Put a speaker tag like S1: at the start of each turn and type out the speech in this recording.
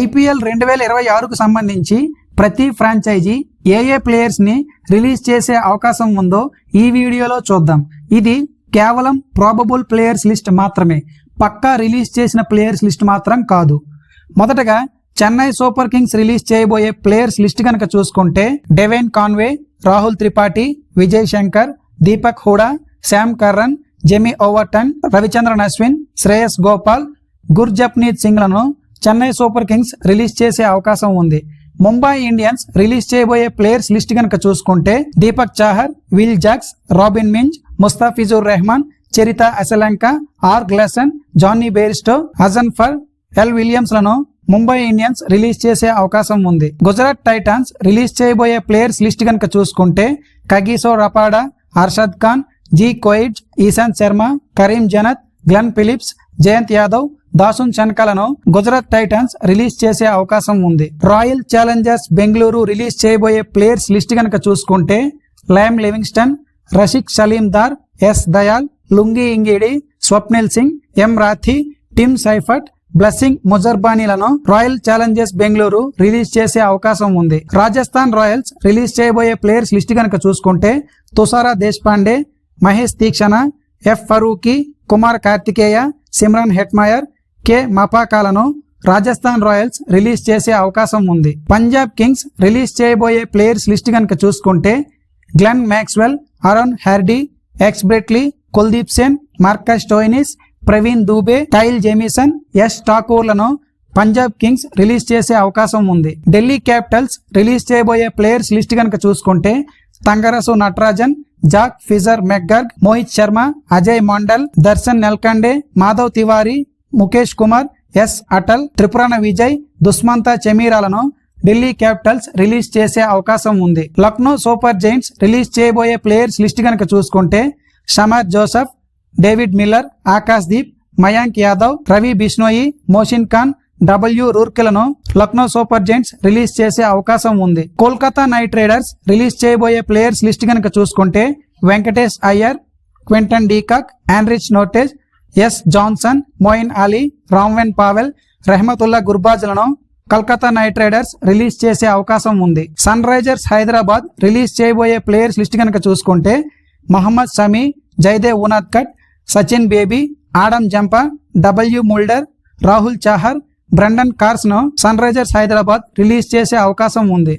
S1: IPL రెండు వేల ఇరవై ఆరుకు సంబంధించి ప్రతి ఫ్రాంచైజీ ఏ ఏ ప్లేయర్స్ని రిలీజ్ చేసే అవకాశం ఉందో ఈ వీడియోలో చూద్దాం. ఇది కేవలం ప్రాబబుల్ ప్లేయర్స్ లిస్ట్ మాత్రమే. పక్కా రిలీజ్ చేసిన ప్లేయర్స్ లిస్ట్ మాత్రం కాదు. మొదటగా చెన్నై సూపర్ కింగ్స్ రిలీజ్ చేయబోయే ప్లేయర్స్ లిస్ట్ కనుక చూసుకుంటే Devon Conway Rahul Tripathi Vijay Shankar Deepak Hooda Sam Curran Jamie Overton Ravichandran Ashwin Shreyas Gopal Gurjapneet సింగ్లను Chennai Super Kings release చేసే అవకాశం ఉంది. ముంబై ఇండియన్స్ రిలీజ్ చేయబోయే ప్లేయర్స్ లిస్ట్ కనుక చూసుకుంటే Deepak Chahar Will Jacks Robin Minz Mustafizur Rahman Charith Asalanka R Gleeson Jonny Bairstow Ghazanfar L విలియమ్స్లను Mumbai Indians release చేసే అవకాశం ఉంది. Gujarat Titans release చేయబోయే ప్లేయర్స్ లిస్ట్ కనుక చూసుకుంటే Kagiso Rabada Arshad Khan G Coetzee Ishant Sharma Karim Janat Glenn Phillips Jayant Yadav Dasun చన్కలను Gujarat Titans release చేసే అవకాశం ఉంది. Royal Challengers Bengaluru release చేయబోయే ప్లేయర్స్ లిస్ట్ కనుక చూసుకుంటే Liam Livingstone Rasikh Salam Dar S Dayal Lungi Ngidi Swapnil Singh M Rathi Tim Seifert Blessing ముజర్బానీలను Royal Challengers Bengaluru release చేసే అవకాశం ఉంది. Rajasthan Royals release చేయబోయే ప్లేయర్స్ లిస్ట్ కనుక చూసుకుంటే Tushar Deshpande Mahesh Theekshana F Farooqi Kumar Kartikeya Shimron Hetmyer K మపాకాలను Rajasthan Royals release చేసే అవకాశం ఉంది. Punjab Kings release చేయబోయే ప్లేయర్స్ లిస్ట్ కనుక చూసుకుంటే Glenn Maxwell Aaron Hardie X Bartlett Kuldeep Sen Marcus Stoinis Praveen Dubey Kyle Jamieson S ఠాకూర్లను Punjab Kings release చేసే అవకాశం ఉంది. Delhi Capitals release చేయబోయే ప్లేయర్స్ లిస్ట్ కనుక చూసుకుంటే Thangarasu Natarajan Jake Fraser McGurk Mohit Sharma Ajay Mandal Darshan Nalkande Madhav Tiwari Mukesh Kumar S Atal Tripurana Vijay Dushmantha చెమీరాలను Delhi Capitals release చేసే అవకాశం ఉంది. Lucknow Super Giants release చేయబోయే ప్లేయర్స్ లిస్ట్ కనుక చూసుకుంటే Shamar Joseph David Miller Akash Deep Mayank Yadav Ravi Bishnoi Mohsin Khan W రూర్కెలను Lucknow Super Giants release చేసే అవకాశం ఉంది. Kolkata Knight Riders release చేయబోయే ప్లేయర్స్ లిస్ట్ కనుక చూసుకుంటే Venkatesh Iyer Quinton de Kock Anrich Nortje S Johnson Moeen Ali Rovman Powell Rahmanullah గుర్బాజ్లను Kolkata Knight Riders release చేసే అవకాశం ఉంది. Sunrisers Hyderabad release చేయబోయే ప్లేయర్స్ లిస్ట్ కనుక చూసుకుంటే Mohammed Shami Jaydev Unadkat Sachin Baby Adam Zampa W Mulder Rahul Chahar Brydon కార్స్ను Sunrisers Hyderabad release చేసే అవకాశం ఉంది.